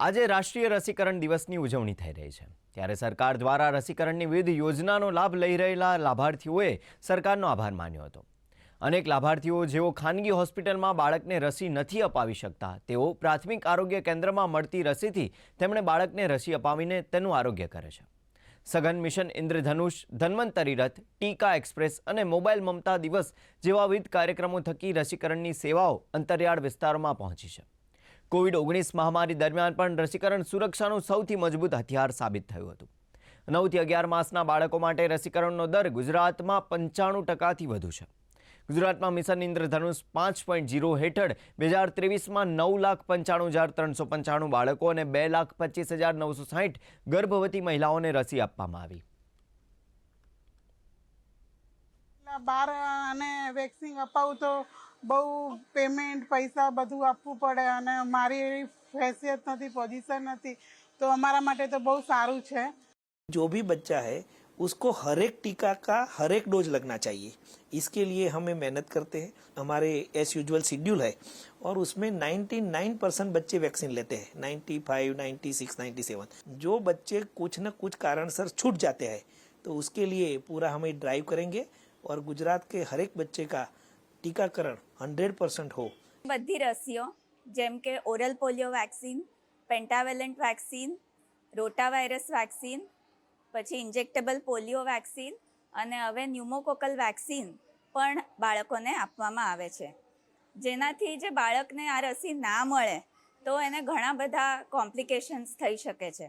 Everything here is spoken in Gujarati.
આજે રાષ્ટ્રીય રસીકરણ દિવસની ઉજવણી થઈ રહી છે. ત્યારે સરકાર દ્વારા રસીકરણની વિવિધ યોજનાનો લાભ લઈ રહેલા લાભાર્થીઓએ સરકારનો આભાર માન્યો હતો. અનેક લાભાર્થીઓ જેઓ ખાનગી હોસ્પિટલમાં બાળકને રસી નથી અપાવી શકતા, તેઓ પ્રાથમિક આરોગ્ય કેન્દ્રમાં મળતી રસીથી તેમણે બાળકને રસી અપાવીને તેનું આરોગ્ય કરે છે. સઘન મિશન ઇન્દ્રધનુષ, ધન્વંતરી રથ, ટીકા એક્સપ્રેસ અને મોબાઈલ મમતા દિવસ જેવા વિવિધ કાર્યક્રમો થકી રસીકરણની સેવાઓ અંતરિયાળ વિસ્તારોમાં પહોંચી છે. કોવિડ ઓગણીસ મહામારી દરમિયાન પણ રસીકરણ સુરક્ષાનું સૌથી મજબૂત હથિયાર સાબિત થયું હતું. નવથી અગિયાર માસના બાળકો માટે રસીકરણનો દર ગુજરાતમાં પંચાણું ટકાથી વધુ છે. ગુજરાતમાં મિશન ઇન્દ્રધનુષ પાંચ પોઈન્ટ જીરો હેઠળ બે હજાર ત્રેવીસમાં નવ લાખ પંચાણું હજાર ત્રણસો પંચાણું બાળકો અને બે લાખ પચીસ હજાર નવસો સાહીઠ ગર્ભવતી મહિલાઓને રસી આપવામાં આવી. એટલે બાર અને વેક્સિન અપાવું તો બહુ પેમેન્ટ પૈસા બધું આપવું પડે અને મારી એવી ફેસિયત નથી પોઝિશન નથી તો અમારા માટે તો બહુ સારું છે जो भी बच्चा है उसको हर एक टीका का हर एक डोज लगना चाहिए इसके लिए हमें मेहनत करते हैं हमारे एस यूजुअल शेड्यूल है और उसमें 99 परसेंट बच्चे वैक्सीन लेते हैं 95, 96, 97 जो बच्चे कुछ न कुछ कारणसर छूट जाते हैं तो उसके लिए पूरा हमें ड्राइव करेंगे और गुजरात के हर एक बच्चे का टीकाकरण 100 परसेंट हो બધી રસીઓ જેમ કે oral polio vaccine pentavalent vaccine rotavirus vaccine પછી ઇન્જેક્ટેબલ પોલિયો વેક્સિન અને હવે ન્યુમોકોકલ વેક્સિન પણ બાળકોને આપવામાં આવે છે જેનાથી જે બાળકને આ રસી ના મળે તો એને ઘણા બધા કોમ્પ્લિકેશન્સ થઈ શકે છે